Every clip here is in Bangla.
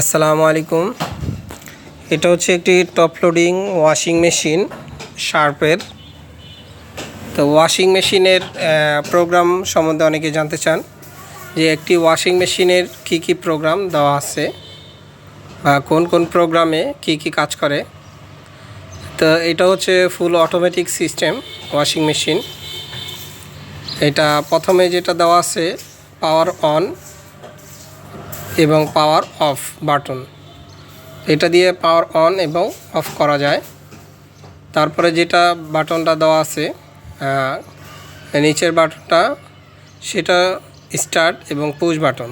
আসসালামু আলাইকুম। এটা হচ্ছে একটি টপ লোডিং ওয়াশিং মেশিন শার্পের। তো ওয়াশিং মেশিনের প্রোগ্রাম সম্বন্ধে অনেকে জানতে চান যে একটি ওয়াশিং মেশিনের কি কি প্রোগ্রাম দেওয়া আছে বা কোন কোন প্রোগ্রামে কি কি কাজ করে। তো এটা হচ্ছে full automatic system washing machine. এটা প্রথমে যেটা দেওয়া আছে পাওয়ার অন। এবং পাওয়ার অফ বাটন এটা দিয়ে পাওয়ার অন এবং অফ করা যায়। তারপরে যেটা বাটনটা দেওয়া আছে নিচের বাটনটা সেটা স্টার্ট এবং পুশ বাটন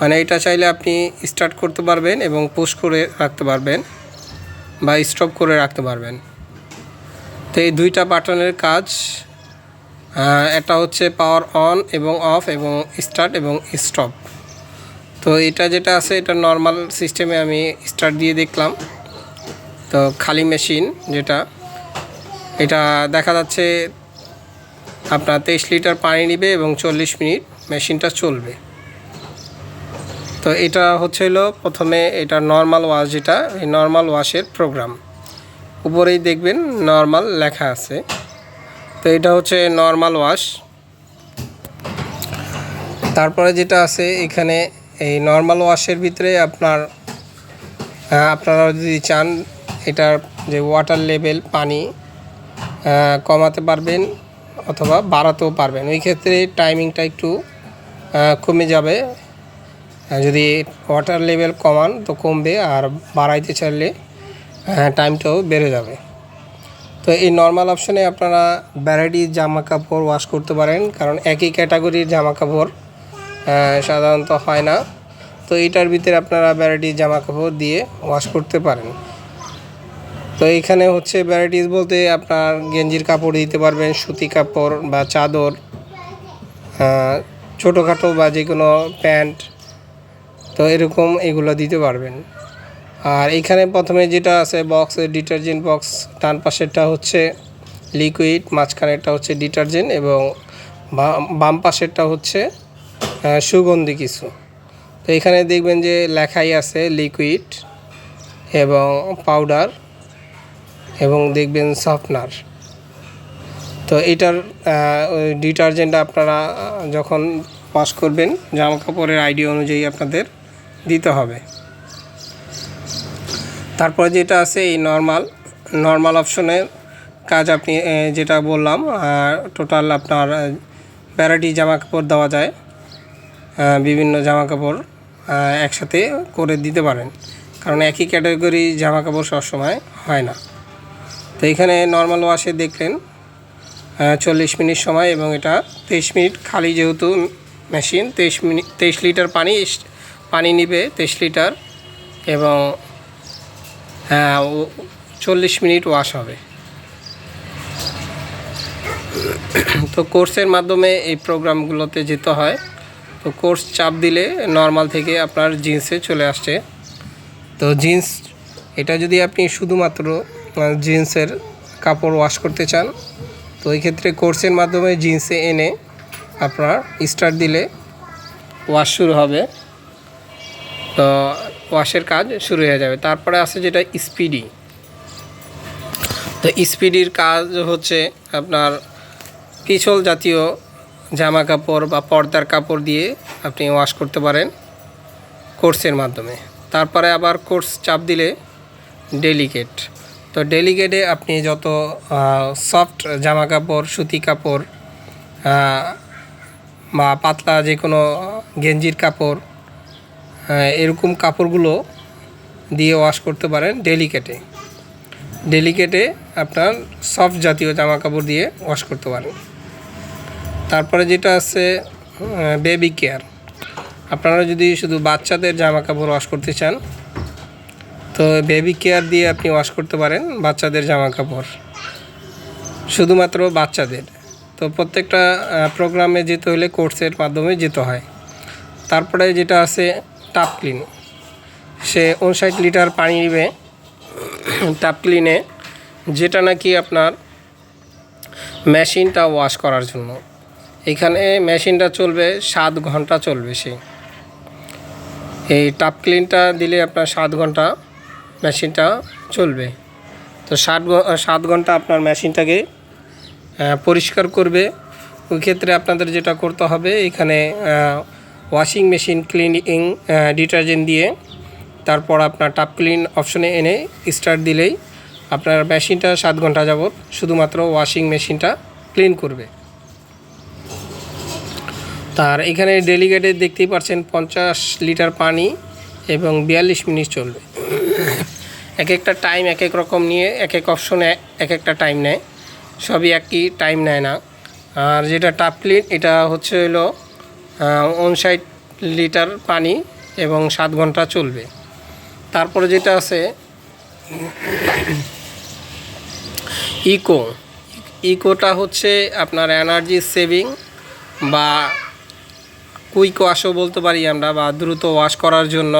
মানে এটা চাইলে আপনি স্টার্ট করতে পারবেন এবং পুশ করে রাখতে পারবেন বা স্টপ করে রাখতে পারবেন। তো এই দুইটা বাটনের কাজ এটা হচ্ছে পাওয়ার অন এবং অফ এবং স্টার্ট এবং স্টপ তো এটা যেটা আছে, এটা নর্মাল সিস্টেমে আমি স্টার্ট দিয়ে দেখলাম। তো খালি মেশিন যেটা, এটা দেখা যাচ্ছে আপনার তেইশ লিটার পানি নিবে এবং চল্লিশ মিনিট মেশিনটা চলবে। তো এটা হচ্ছে হলো প্রথমে এটা নর্মাল ওয়াশ যেটা, এই নর্মাল ওয়াশের প্রোগ্রাম উপরেই দেখবেন নর্মাল লেখা আছে। তো এটা হচ্ছে নর্মাল ওয়াশ তারপরে যেটা আছে, এখানে এই নর্মাল ওয়াশের ভিতরে আপনার আপনারা যদি চান, এটার যে ওয়াটার লেভেল পানি কমাতে পারবেন অথবা বাড়াতেও পারবেন। ওই ক্ষেত্রে টাইমিংটা একটু কমে যাবে। যদি ওয়াটার লেভেল কমান তো কমবে, আর বাড়াইতে চাইলে টাইমটাও বেড়ে যাবে। তো এই নর্মাল অপশানে আপনারা ভ্যারাইটির জামা কাপড় ওয়াশ করতে পারেন, কারণ একই ক্যাটাগরির জামা কাপড় সাধারণত হয় না। তো এটার ভিতরে আপনারা ভ্যারাইটির জামা কাপড় দিয়ে ওয়াশ করতে পারেন। তো এখানে হচ্ছে ভ্যারাইটিস বলতে আপনার গেঞ্জির কাপড় দিতে পারবেন, সুতি কাপড় বা চাদর ছোটোখাটো বা যে কোনো প্যান্ট, তো এরকম এগুলো দিতে পারবেন। আর এখানে প্রথমে যেটা আছে বক্স ডিটারজেন্ট বক্স ডান পাশেরটা হচ্ছে লিকুইড মাঝখানেরটা হচ্ছে ডিটারজেন্ট এবং বাম পাশেরটা হচ্ছে সুগন্ধি কিছু। তো এখানে দেখবেন যে লেখাই আছে লিকুইড এবং পাউডার এবং দেখবেন সফটনার তো এটার ডিটারজেন্ট আপনারা যখন ওয়াশ করবেন, জামা কাপড়ের আইডিয়া অনুযায়ী আপনাদের দিতে হবে। তারপরে যেটা আছে, এই নর্মাল নর্মাল অপশনের কাজ আপনি যেটা বললাম টোটাল আপনার ভ্যারাইটি জামা কাপড় দেওয়া যায়। বিভিন্ন জামা কাপড় একসাথে করে দিতে পারেন। কারণ একই ক্যাটাগরি জামা কাপড় সবসময় হয় না। তো এখানে নর্মাল ওয়াশে দেখলেন চল্লিশ মিনিট সময় এবং এটা তেইশ মিনিট খালি যেহেতু মেশিন তেইশ মিনিট তেইশ লিটার পানি পানি নিবে তেইশ লিটার এবং হ্যাঁ চল্লিশ মিনিট ওয়াশ হবে। তো কোর্সের মাধ্যমে এই প্রোগ্রামগুলোতে যেতে হয়। তো কোর্স চাপ দিলে নর্মাল থেকে আপনার জিন্সে চলে আসছে। তো জিন্স এটা যদি আপনি শুধুমাত্র জিন্সের কাপড় ওয়াশ করতে চান, তো এই ক্ষেত্রে কোর্সের মাধ্যমে জিন্সে এনে আপনার স্টার্ট দিলে ওয়াশ শুরু হবে। তো ওয়াশের কাজ শুরু হয়ে যাবে। তারপরে আছে যেটা স্পিডি তো স্পিডির কাজ হচ্ছে আপনার পিছল জাতীয় জামা কাপড় বা পর্দার কাপড় দিয়ে আপনি ওয়াশ করতে পারেন কোর্সের মাধ্যমে। তারপরে আবার কোর্স চাপ দিলে ডেলিকেট তো ডেলিকেটে আপনি যত সফট জামা কাপড়, সুতি কাপড় বা পাতলা যে কোনো গেঞ্জির কাপড় এরকম কাপড়গুলো দিয়ে ওয়াশ করতে পারেন ডেলিকেটে ডেলিকেটে আপনার সফট জাতীয় জামা কাপড় দিয়ে ওয়াশ করতে পারেন। তারপরে যেটা আছে বেবি কেয়ার আপনারা যদি শুধু বাচ্চাদের জামা কাপড় ওয়াশ করতে চান, তো বেবি কেয়ার দিয়ে আপনি ওয়াশ করতে পারেন বাচ্চাদের জামা কাপড় শুধুমাত্র বাচ্চাদের। তো প্রত্যেকটা প্রোগ্রামে যেতে হলে কোর্সের মাধ্যমে যেতে হয়। তারপরে যেটা আছে টাপ ক্লিন সে উনষাট লিটার পানি নেবে। টাপ ক্লিনে যেটা নাকি আপনার মেশিনটা ওয়াশ করার জন্য। এখানে মেশিনটা চলবে, সাত ঘণ্টা চলবে সে এই টাপ ক্লিনটা দিলে আপনার সাত ঘণ্টা মেশিনটা চলবে। তো সাত সাত ঘণ্টা আপনার মেশিনটাকে পরিষ্কার করবে। ওই ক্ষেত্রে আপনাদের যেটা করতে হবে, এখানে ওয়াশিং মেশিন ক্লিনিং ডিটারজেন্ট দিয়ে তারপর আপনার টাপ ক্লিন অপশনে এনে স্টার্ট দিলেই আপনার মেশিনটা সাত ঘণ্টা যাবত শুধুমাত্র ওয়াশিং মেশিনটা ক্লিন করবে। তার এখানে ডেলিগেটে দেখতেই পাচ্ছেন পঞ্চাশ লিটার পানি এবং বিয়াল্লিশ মিনিট চলবে। এক একটা টাইম এক এক রকম নিয়ে, এক এক অপশনে এক একটা টাইম নেয়। সবই একই টাইম নেয় না। আর যেটা টাপ ক্লিন এটা হচ্ছে হলো উনষাট লিটার পানি এবং সাত ঘণ্টা চলবে। তারপরে যেটা আছে ইকো ইকোটা হচ্ছে আপনার এনার্জি সেভিং বা কুইক ওয়াশও বলতে পারি আমরা, বা দ্রুত ওয়াশ করার জন্য।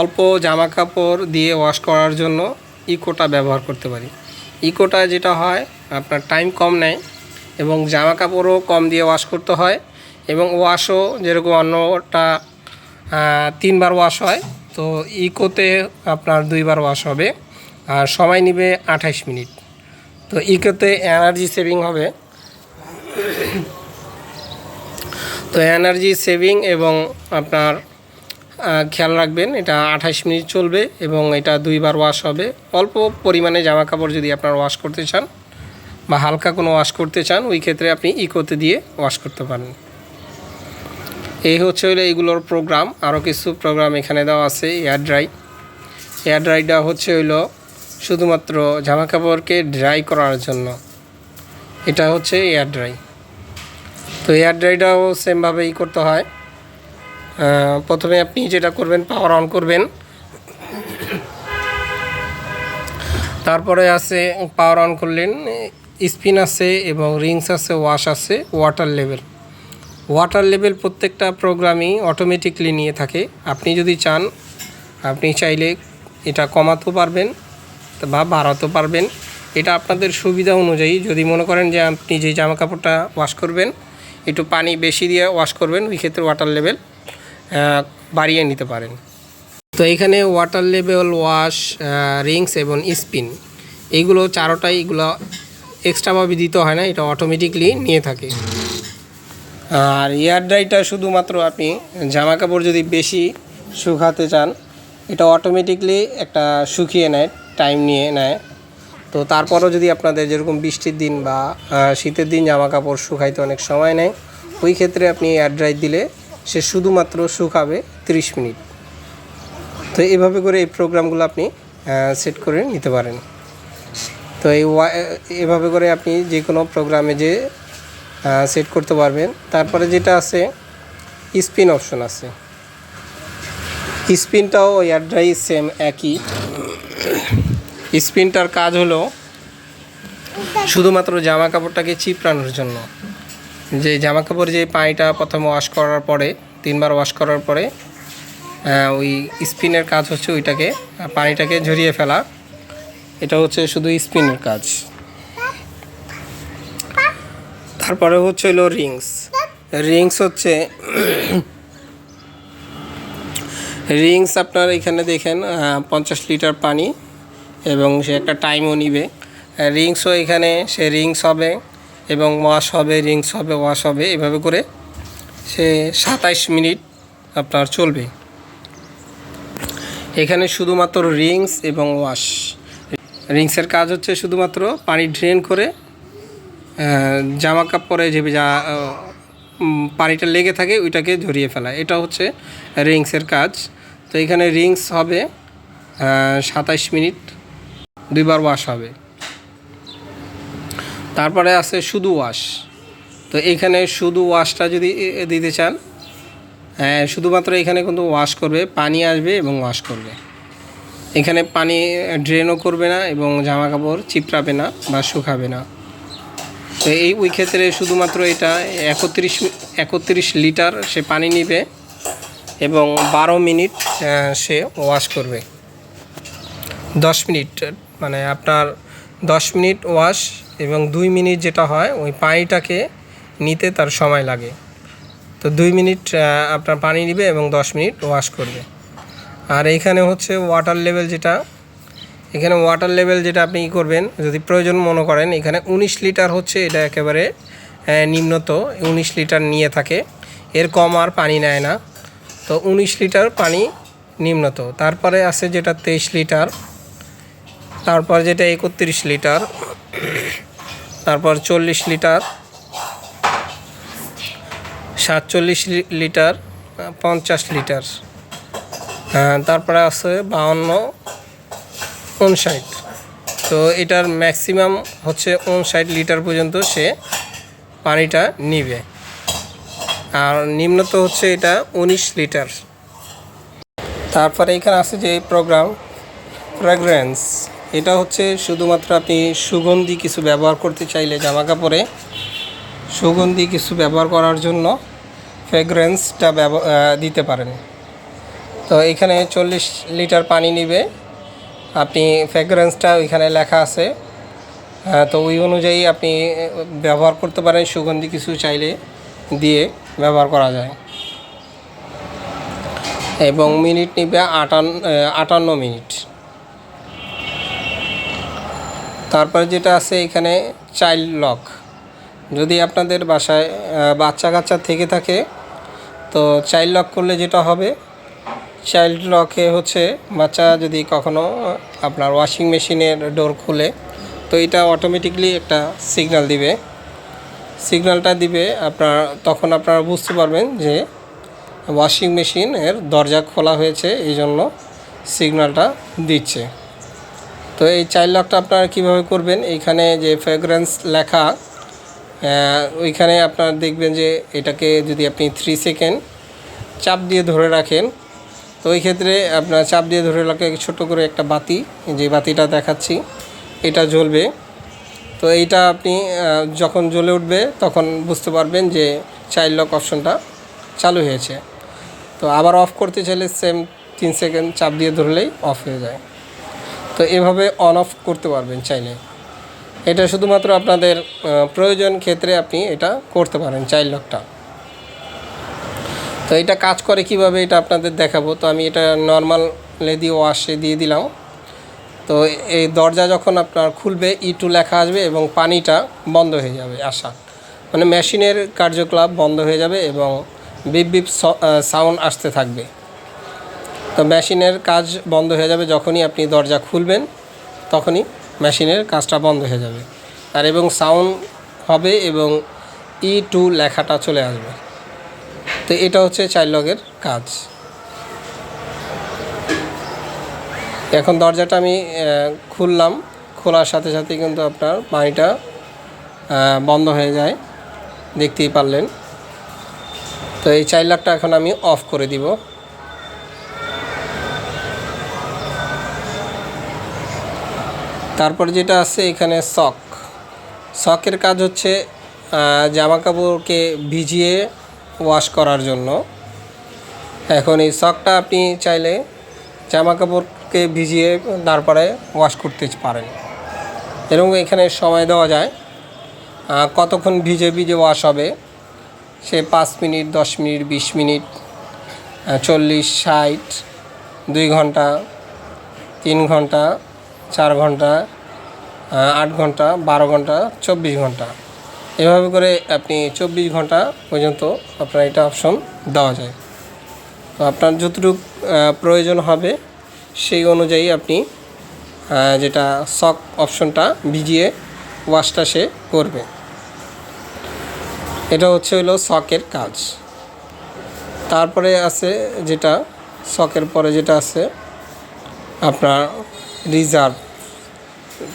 অল্প জামা কাপড় দিয়ে ওয়াশ করার জন্য ইকোটা ব্যবহার করতে পারি। ইকোটা যেটা হয়, আপনার টাইম কম নেয় এবং জামা কাপড়ও কম দিয়ে ওয়াশ করতে হয় এবং ওয়াশও যেরকম অন্যটা তিনবার ওয়াশ হয়, তো ইকোতে আপনার দুইবার ওয়াশ হবে। আর সময় নেবে আঠাইশ মিনিট। তো ইকোতে এনার্জি সেভিং হবে। তো এনার্জি সেভিং এবং আপনার খেয়াল রাখবেন, এটা আঠাশ মিনিট চলবে এবং এটা দুইবার ওয়াশ হবে। অল্প পরিমাণে জামা কাপড় যদি আপনার ওয়াশ করতে চান বা হালকা কোনো ওয়াশ করতে চান, ওই ক্ষেত্রে আপনি ইকোতে দিয়ে ওয়াশ করতে পারেন। এই হচ্ছে হলো এইগুলোর প্রোগ্রাম আরও কিছু প্রোগ্রাম এখানে দেওয়া আছে এয়ার ড্রাই এয়ার ড্রাইটা হচ্ছে হইল শুধুমাত্র জামা কাপড়কে ড্রাই করার জন্য। এটা হচ্ছে এয়ার ড্রাই তো এয়ার ড্রাইটাও সেমভাবেই করতে হয়। প্রথমে আপনি যেটা করবেন পাওয়ার অন করবেন। তারপরে আছে পাওয়ার অন করলেন স্পিন আছে এবং রিংস আছে ওয়াশ আছে ওয়াটার লেভেল ওয়াটার লেভেল প্রত্যেকটা প্রোগ্রামই অটোমেটিকলি নিয়ে থাকে। আপনি যদি চান, আপনি চাইলে এটা কমাতেও পারবেন বা বাড়াতেও পারবেন। এটা আপনাদের সুবিধা অনুযায়ী, যদি মনে করেন যে আপনি যে জামা কাপড়টা ওয়াশ করবেন একটু পানি বেশি দিয়ে ওয়াশ করবেন, ওই ক্ষেত্রে ওয়াটার লেভেল বাড়িয়ে নিতে পারেন। তো এখানে ওয়াটার লেভেল ওয়াশ রিংস এবং স্পিন এইগুলো চারোটাই এগুলো এক্সট্রাভাবে দিতে হয় না, এটা অটোমেটিকলি নিয়ে থাকে। আর এয়ার ড্রাইটা শুধুমাত্র আপনি জামা কাপড় যদি বেশি শুকাতে চান, এটা অটোমেটিকলি একটা শুকিয়ে নেয় টাইম নিয়ে নেয়। তো তারপরও যদি আপনাদের যেরকম বৃষ্টির দিন বা শীতের দিন জামা কাপড় শুকাইতে অনেক সময় নেয়, ওই ক্ষেত্রে আপনি এয়ার ড্রাই দিলে সে শুধুমাত্র শুকাবে 30 মিনিট। তো এইভাবে করে এই প্রোগ্রামগুলো আপনি সেট করে নিতে পারেন। তো এই এভাবে করে আপনি যে কোনো প্রোগ্রামে যে সেট করতে পারবেন। তারপরে যেটা আছে স্পিন অপশন আছে। স্পিনটাও এয়ার ড্রাই সেম একই। স্পিনটার কাজ হলো শুধুমাত্র জামা কাপড়টাকে চিপড়ানোর জন্য। যে জামা কাপড় যে পানিটা প্রথমে ওয়াশ করার পরে, তিনবার ওয়াশ করার পরে ওই স্পিনের কাজ হচ্ছে ওইটাকে পানিটাকে ঝরিয়ে ফেলা। এটা হচ্ছে শুধু স্পিনের কাজ। তারপরে হচ্ছে হলো রিংস। রিংস হচ্ছে, রিংস আপনার এখানে দেখেন পঞ্চাশ লিটার পানি। এবং সে একটা টাইমও নিবে। রিংসও এখানে, সে রিংস হবে এবং ওয়াশ হবে রিংস হবে ওয়াশ হবে, এভাবে করে সে সাতাইশ মিনিট আপনার চলবে। এখানে শুধুমাত্র রিংস এবং ওয়াশ রিংসের কাজ হচ্ছে শুধুমাত্র পানি ড্রেন করে জামা কাপড়ে যে যা পানিটা লেগে থাকে ওইটাকে ঝরিয়ে ফেলা। এটা হচ্ছে রিংসের কাজ। তো এখানে রিংস হবে সাতাইশ মিনিট। দুইবার ওয়াশ হবে। তারপরে আছে শুধু ওয়াশ তো এখানে শুধু ওয়াশটা যদি দিতে চান হ্যাঁ শুধুমাত্র এখানে কিন্তু ওয়াশ করবে, পানি আসবে এবং ওয়াশ করবে। এখানে পানি ড্রেনও করবে না এবং জামা কাপড় চিপড়াবে না বা শুকাবে না। তো এই, ওই ক্ষেত্রে শুধুমাত্র এটা একত্রিশ একত্রিশ লিটার সে পানি নিবে এবং বারো মিনিট সে ওয়াশ করবে। দশ মিনিট মানে আপনার দশ মিনিট ওয়াশ এবং দুই মিনিট যেটা হয়, ওই পানিটাকে নিতে তার সময় লাগে। তো দুই মিনিট আপনার পানি নেবে এবং দশ মিনিট ওয়াশ করবে। আর এইখানে হচ্ছে ওয়াটার লেভেল যেটা, এখানে ওয়াটার লেভেল যেটা আপনি কী করবেন, যদি প্রয়োজন মনে করেন, এখানে উনিশ লিটার হচ্ছে এটা একেবারে নিম্নত, উনিশ লিটার নিয়ে থাকে। এর কম আর পানি নেয় না। তো উনিশ লিটার পানি নিম্নত। তারপরে আছে যেটা তেইশ লিটার। তারপর যেটা একত্রিশ লিটার তারপর চল্লিশ লিটার সাতচল্লিশ লিটার পঞ্চাশ লিটার হ্যাঁ, তারপরে আছে বাউন্ন উনষাট। তো এটার ম্যাক্সিমাম হচ্ছে উনষাট লিটার পর্যন্ত সে পানিটা নিবে। আর নিম্নত হচ্ছে এটা উনিশ লিটার। তারপরে এখানে আছে যে প্রোগ্রাম ফ্র্যাগ্রেন্স এটা হচ্ছে শুধুমাত্র আপনি সুগন্ধি কিছু ব্যবহার করতে চাইলে জামা কাপড়ে, সুগন্ধি কিছু ব্যবহার করার জন্য ফ্র্যাগ্রেন্সটা ব্যব- দিতে পারেন। তো এখানে চল্লিশ লিটার পানি নিবে। আপনি ফ্র্যাগ্রেন্সটা ওইখানে লেখা আছে। তো ওই অনুযায়ী আপনি ব্যবহার করতে পারেন, সুগন্ধি কিছু চাইলে দিয়ে ব্যবহার করা যায়। এবং মিনিট নিবে আটান্ন আটান্ন মিনিট। তারপরে যেটা আছে এখানে চাইল্ড লক যদি আপনাদের বাসায় বাচ্চা কাচ্চা থেকে থাকে, তো চাইল্ড লক করলে যেটা হবে চাইল্ড লকে হচ্ছে বাচ্চা যদি কখনো আপনার ওয়াশিং মেশিনের ডোর খুলে, তো এটা অটোমেটিকলি একটা সিগনাল দিবে। সিগনালটা দিবে আপনার, তখন আপনারা বুঝতে পারবেন যে ওয়াশিং মেশিনের দরজা খোলা হয়েছে এই জন্য সিগনালটা দিচ্ছে। তো এই চাইল্ড লকটা আপনারা কীভাবে করবেন? এইখানে যে ফ্রেগ্রেন্স লেখা ওইখানে আপনার দেখবেন যে এটাকে যদি আপনি থ্রি সেকেন্ড চাপ দিয়ে ধরে রাখেন, তো ওই ক্ষেত্রে আপনার চাপ দিয়ে ধরে রাখে ছোট করে একটা বাতি যে বাতিটা দেখাচ্ছি, এটা জ্বলবে। তো এইটা আপনি যখন জ্বলে উঠবে তখন বুঝতে পারবেন যে চাইল্ড লক অপশনটা চালু হয়েছে। তো আবার অফ করতে চাইলে সেম তিন সেকেন্ড চাপ দিয়ে ধরলেই অফ হয়ে যায়। তো এভাবে অন অফ করতে পারবেন চাইলে। এটা শুধুমাত্র আপনাদের প্রয়োজন ক্ষেত্রে আপনি এটা করতে পারেন চাইল্ড লকটা তো এটা কাজ করে কীভাবে এটা আপনাদের দেখাবো। তো আমি এটা নর্মাল লেদি ওয়াশে দিয়ে দিলাম। তো এই দরজা যখন আপনার খুলবে ই টু লেখা আসবে এবং পানিটা বন্ধ হয়ে যাবে আসা মানে মেশিনের কার্যকলাপ বন্ধ হয়ে যাবে এবং বিপ বিপ সাউন্ড আসতে থাকবে। তো মেশিনের কাজ বন্ধ হয়ে যাবে যখনই আপনি দরজা খুলবেন, তখনই মেশিনের কাজটা বন্ধ হয়ে যাবে। আর এবং সাউন্ড হবে এবং ই টু লেখাটা চলে আসবে। তো এটা হচ্ছে চাইল্ড লগের কাজ। এখন দরজাটা আমি খুললাম, খোলার সাথে সাথে কিন্তু আপনার পানিটা বন্ধ হয়ে যায়। দেখতেই পারলেন। তো এই চাইল্ড এখন আমি অফ করে দিব। তারপর যেটা আছে এখানে সক সকের কাজ হচ্ছে জামা কাপড়কে ভিজিয়ে ওয়াশ করার জন্য। এখন এই সকটা আপনি চাইলে জামা কাপড়কে ভিজিয়ে তারপরে ওয়াশ করতে পারেন। এবং এখানে সময় দেওয়া যায় কতক্ষণ ভিজে ভিজে ওয়াশ হবে, সে পাঁচ মিনিট, দশ মিনিট, বিশ মিনিট চল্লিশ, ষাট, দুই ঘণ্টা, তিন ঘণ্টা চার ঘণ্টা আট ঘণ্টা, বারো ঘণ্টা, চব্বিশ ঘণ্টা। এভাবে করে আপনি চব্বিশ ঘণ্টা পর্যন্ত আপনার এটা অপশন দেওয়া যায়। তো আপনার যতটুকু প্রয়োজন হবে সেই অনুযায়ী আপনি যেটা সক অপশনটা ভিজিয়ে ওয়াশটা সে করবে। এটা হচ্ছে হলো সকের কাজ। তারপরে আছে যেটা সকের পরে যেটা আছে, আপনার রিজার্ভ।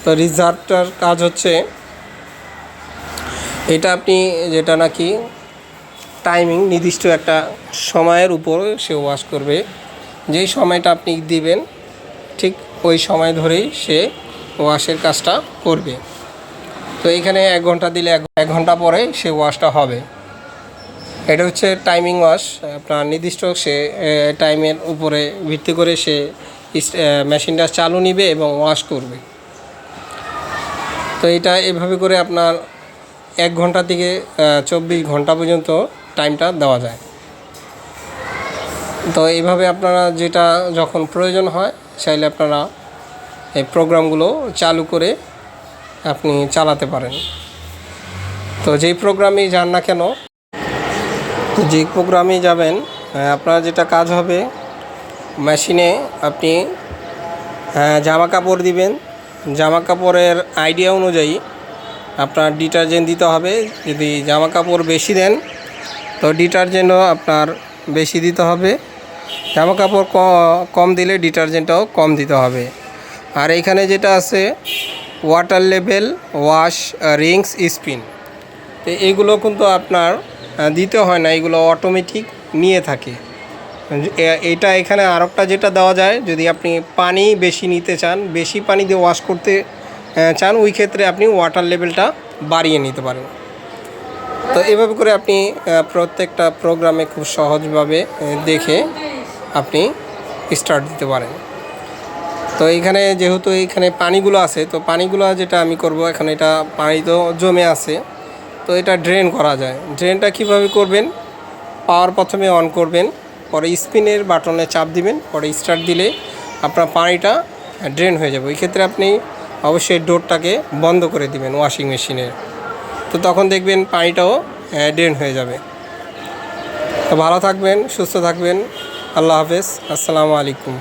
তো রিজার্ভটার কাজ হচ্ছে, এটা আপনি যেটা নাকি টাইমিং নির্দিষ্ট একটা সময়ের উপর সে ওয়াশ করবে। যেই সময়টা আপনি দিবেন, ঠিক ওই সময় ধরেই সে ওয়াশের কাজটা করবে। তো এখানে এক ঘণ্টা দিলে এক ঘণ্টা পরে সে ওয়াশটা হবে। এটা হচ্ছে টাইমিং ওয়াশ আপনার নির্দিষ্ট সে টাইমের উপরে ভিত্তি করে সে মেশিনটা চালু নিবে এবং ওয়াশ করবে। তো এটা এভাবে করে আপনার এক ঘণ্টা থেকে চব্বিশ ঘণ্টা পর্যন্ত টাইমটা দেওয়া যায়। তো এইভাবে আপনারা যেটা যখন প্রয়োজন হয়, চাইলে আপনারা এই প্রোগ্রামগুলো চালু করে আপনি চালাতে পারেন। তো যেই প্রোগ্রামেই যান না কেন যে প্রোগ্রামেই যাবেন আপনার যেটা কাজ হবে মেশিনে আপনি আহ, জামা কাপড় দিবেন। জামা কাপড়ের আইডিয়া অনুযায়ী আপনার ডিটারজেন্ট দিতে হবে। যদি জামা কাপড় বেশি দেন তো ডিটারজেন্টও আপনার বেশি দিতে হবে। জামা কাপড় কম দিলে ডিটারজেন্টটাও কম দিতে হবে। আর এখানে যেটা আছে water level wash rinse spin তো এইগুলো কিন্তু আপনার দিতে হয় না। এগুলো অটোমেটিক নিয়ে থাকে। এটা এখানে আরেকটা যেটা দেওয়া যায়, যদি আপনি পানি বেশি নিতে চান, বেশি পানি দিয়ে ওয়াশ করতে চান, ওই ক্ষেত্রে আপনি ওয়াটার লেভেলটা বাড়িয়ে নিতে পারেন। তো এভাবে করে আপনি প্রত্যেকটা প্রোগ্রামে খুব সহজভাবে দেখে আপনি স্টার্ট দিতে পারেন। তো এইখানে যেহেতু এইখানে পানিগুলো আছে, তো পানিগুলো যেটা আমি করব, এখন এটা পানি তো জমে আছে, তো এটা ড্রেন করা যায়। ড্রেনটা কীভাবে করবেন? পাওয়ার প্রথমে অন করবেন। পরে স্পিনের বাটনে চাপ দিবেন, পরে স্টার্ট দিলে আপনার পানিটা ড্রেন হয়ে যাবে। ওই ক্ষেত্রে আপনি অবশ্যই ডোরটাকে বন্ধ করে দিবেন ওয়াশিং মেশিনের তো তখন দেখবেন পানিটাও ড্রেন হয়ে যাবে। তো ভালো থাকবেন, সুস্থ থাকবেন। আল্লাহ হাফেজ। আসসালামু আলাইকুম।